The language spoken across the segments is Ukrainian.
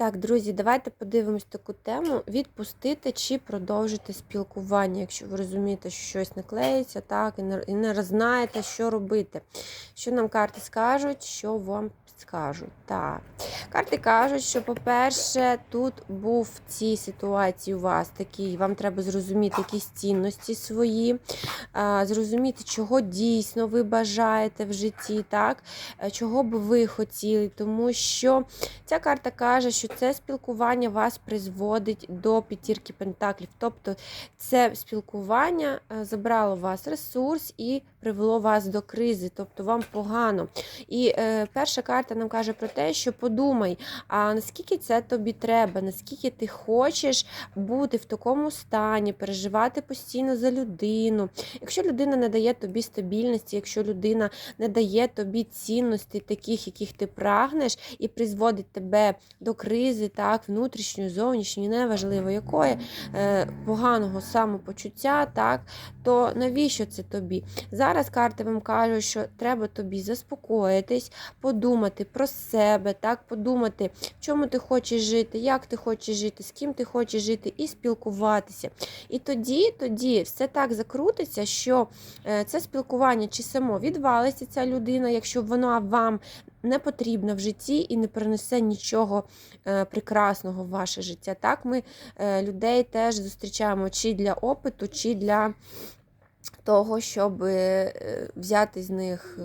Так, друзі, давайте подивимось таку тему: відпустити чи продовжити спілкування, якщо ви розумієте, що щось не клеїться, так, і не, і не знаєте, що робити. Що нам карти скажуть, що вам скажуть. Так. Карти кажуть, що, по-перше, тут був в цій ситуації у вас такий, вам треба зрозуміти якісь цінності свої, зрозуміти, чого дійсно ви бажаєте в житті, так, е, чого би ви хотіли, тому що ця карта каже, що це спілкування вас призводить до п'ятірки пентаклів. Тобто це спілкування е, забрало у вас ресурс і привело вас до кризи, тобто вам погано. І е, перша карта нам каже про те, що подумай, а наскільки це тобі треба, наскільки ти хочеш бути в такому стані, переживати постійно за людину. Якщо людина не дає тобі стабільності, якщо людина не дає тобі цінностей, таких, яких ти прагнеш, і призводить тебе до кризи, так, внутрішньої, зовнішньої, неважливо якої, е, поганого самопочуття, так, то навіщо це тобі? Зараз карти вам кажуть, що треба тобі заспокоїтись, подумати про себе, так, подумати, в чому ти хочеш жити, як ти хочеш жити, з ким ти хочеш жити, і спілкуватися. І тоді, тоді все так закрутиться, що е, це спілкування чи само відвалиться ця людина, якщо вона вам не потрібна в житті і не принесе нічого е, прекрасного в ваше життя. Так, ми е, людей теж зустрічаємо чи для опиту, чи для того, щоб е, взяти з них.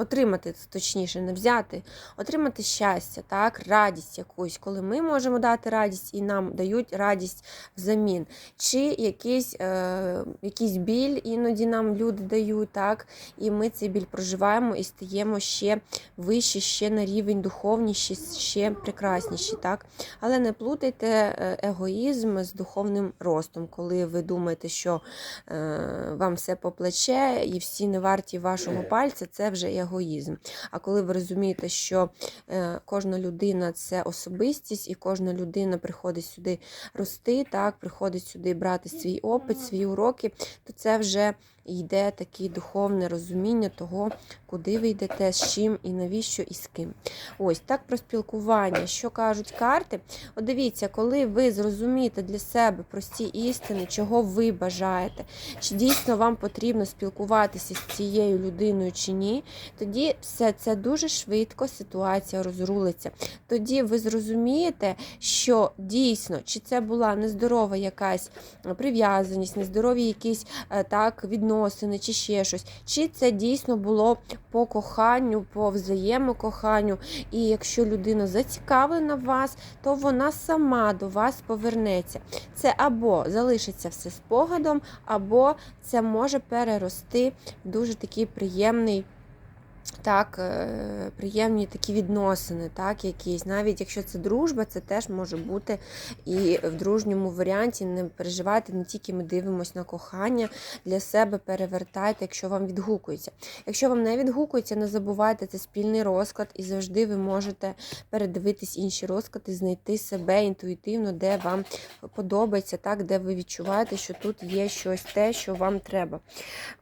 Отримати, точніше, не взяти, отримати щастя, так, радість якусь, коли ми можемо дати радість і нам дають радість взамін. Чи якийсь е, якийсь біль іноді нам люди дають, так, і ми цей біль проживаємо і стаємо ще вище, ще на рівень духовніші, ще прекрасніші. так. Але не плутайте е, егоїзм з духовним ростом, коли ви думаєте, що е, вам все по плече і всі не варті вашого пальця, це вже егоїзм. А коли ви розумієте, що е, кожна людина це особистість, і кожна людина приходить сюди рости, так, приходить сюди брати свій опит, свої уроки, то це вже йде таке духовне розуміння того, куди ви йдете, з чим і навіщо, і з ким. Ось так про спілкування. Що кажуть карти? От дивіться, коли ви зрозумієте для себе прості істини, чого ви бажаєте, чи дійсно вам потрібно спілкуватися з цією людиною чи ні, тоді все це дуже швидко ситуація розрулиться. Тоді ви зрозумієте, що дійсно, чи це була нездорова якась прив'язаність, нездорові якісь е, так відносини, чи ще щось, чи це дійсно було по коханню, по взаємокоханню. І якщо людина зацікавлена в вас, то вона сама до вас повернеться. Це або залишиться все спогадом, або це може перерости в дуже такий приємний. Так, е, приємні такі відносини, так, якісь. Навіть якщо це дружба, це теж може бути і в дружньому варіанті. Не переживайте, не тільки ми дивимося на кохання, для себе перевертайте, якщо вам відгукується. Якщо вам не відгукується, не забувайте, це спільний розклад, і завжди ви можете передивитись інші розклади, знайти себе інтуїтивно, де вам подобається, так, де ви відчуваєте, що тут є щось те, що вам треба.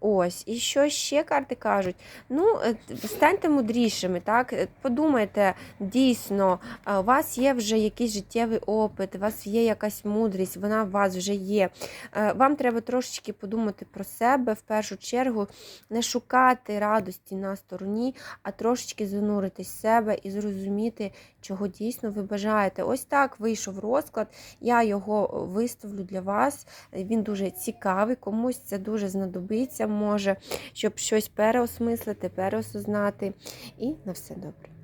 Ось, і що ще карти кажуть? Ну, е, станьте мудрішими, так? Е, Подумайте, дійсно, у вас є вже якийсь життєвий опит, у вас є якась мудрість, вона у вас вже є. Е, Вам треба трошечки подумати про себе, в першу чергу, не шукати радості на стороні, а трошечки зануритись в себе і зрозуміти, чого дійсно ви бажаєте. Ось так вийшов розклад. Я його виставлю для вас. Він дуже цікавий, комусь це дуже знадобиться, може, щоб щось переосмислити, переосознати. І на все добре.